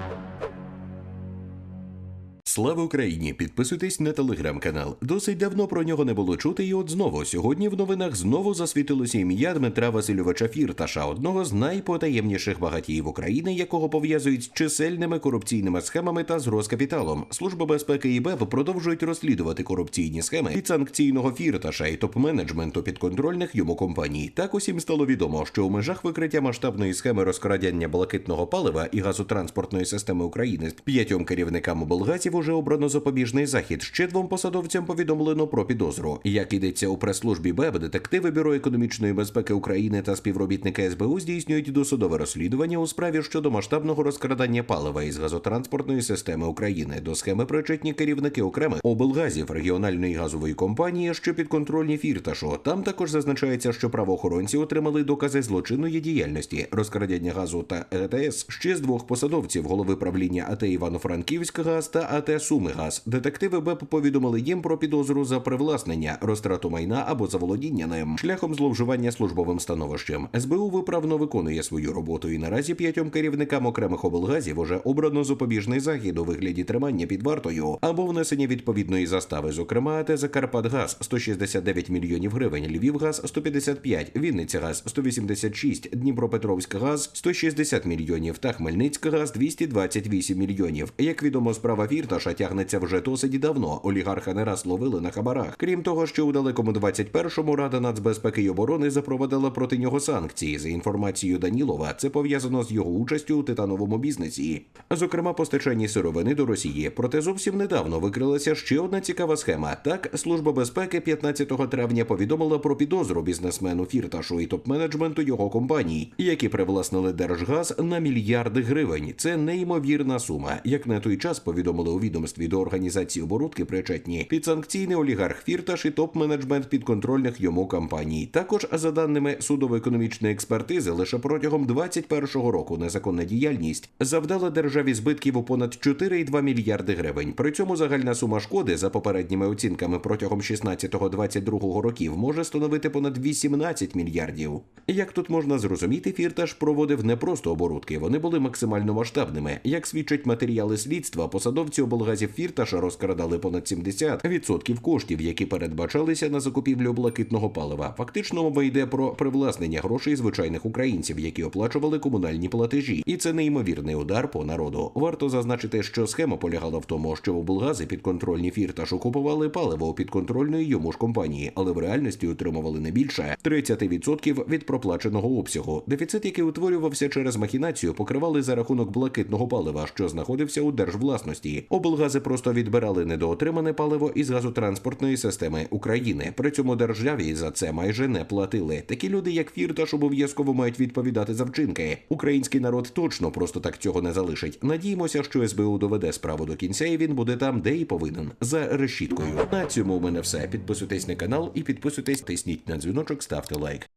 Thank you. Слава Україні! Підписуйтесь на телеграм-канал. Досить давно про нього не було чути, і от знову сьогодні в новинах знову засвітилося ім'я Дмитра Васильовича Фірташа, одного з найпотаємніших багатіїв України, якого пов'язують з чисельними корупційними схемами та з розкапіталом. Служба безпеки і БЕП продовжують розслідувати корупційні схеми від санкційного фірташа і топ-менеджменту підконтрольних йому компаній. Так усім стало відомо, що у межах викриття масштабної схеми розкрадання блакитного палива і газотранспортної системи України з п'ятьом керівникам облгазів уже обрано запобіжний захід. Ще двом посадовцям повідомлено про підозру. Як ідеться у прес-службі БЕБ, детективи Бюро економічної безпеки України та співробітники СБУ здійснюють досудове розслідування у справі щодо масштабного розкрадання палива із газотранспортної системи України. До схеми причетні керівники окремих облгазів регіональної газової компанії, що підконтрольні фірташу. Там також зазначається, що правоохоронці отримали докази злочинної діяльності, розкрадання газу та ЕТС ще з двох посадовців голови правління АТ Івано-Франківськ газ та АТ Суми газ. Детективи БЕП повідомили їм про підозру за привласнення, розтрату майна або заволодіння ним шляхом зловживання службовим становищем. СБУ виправно виконує свою роботу, і наразі п'ятьом керівникам окремих облгазів уже обрано запобіжний захід у вигляді тримання під вартою або внесення відповідної застави. Зокрема, АТ Закарпатгаз 169 мільйонів гривень, Львівгаз 155, Вінницягаз 186, Дніпропетровськгаз 160 мільйонів та Хмельницькгаз 228 мільйонів. Як відомо, справа Фірташа тягнеться вже досить давно. Олігарха не раз ловили на хабарах. Крім того, що у далекому 21-му Рада нацбезпеки й оборони запровадила проти нього санкції. За інформацією Данілова, це пов'язано з його участю у титановому бізнесі, зокрема постачанні сировини до Росії. Проте зовсім недавно викрилася ще одна цікава схема. Так, служба безпеки 15 травня повідомила про підозру бізнесмену Фірташу і топ-менеджменту його компаній, які привласнили Держгаз на мільярди гривень. Це неймовірна сума. Як на той час повідомили у відомстві до організації оборудки причетні підсанкційний олігарх Фірташ і топ-менеджмент підконтрольних йому компаній. Також за даними судово-економічної експертизи, лише протягом 21-го року незаконна діяльність завдала державі збитків у понад 4,2 мільярди гривень. При цьому загальна сума шкоди за попередніми оцінками протягом 16-22 років може становити понад 18 мільярдів. Як тут можна зрозуміти, Фірташ проводив не просто оборудки, вони були максимально масштабними. Як свідчать матеріали слідства, посадовці облгазів Фірташа розкрадали понад 70% коштів, які передбачалися на закупівлю блакитного палива. Фактично мова йде про привласнення грошей звичайних українців, які оплачували комунальні платежі, і це неймовірний удар по народу. Варто зазначити, що схема полягала в тому, що облгази підконтрольні Фірташу купували паливо у підконтрольної йому ж компанії, але в реальності отримували не більше 30% від проплаченого обсягу. Дефіцит, який утворювався через махінацію, покривали за рахунок блакитного палива, що знаходився у держвласності. Облгази просто відбирали недоотримане паливо із газотранспортної системи України. При цьому державі за це майже не платили. Такі люди, як Фірташ, обов'язково мають відповідати за вчинки. Український народ точно просто так цього не залишить. Надіємося, що СБУ доведе справу до кінця, і він буде там, де і повинен за решіткою. На цьому у мене все. Підписуйтесь на канал і підписуйтесь, тисніть на дзвіночок, ставте лайк.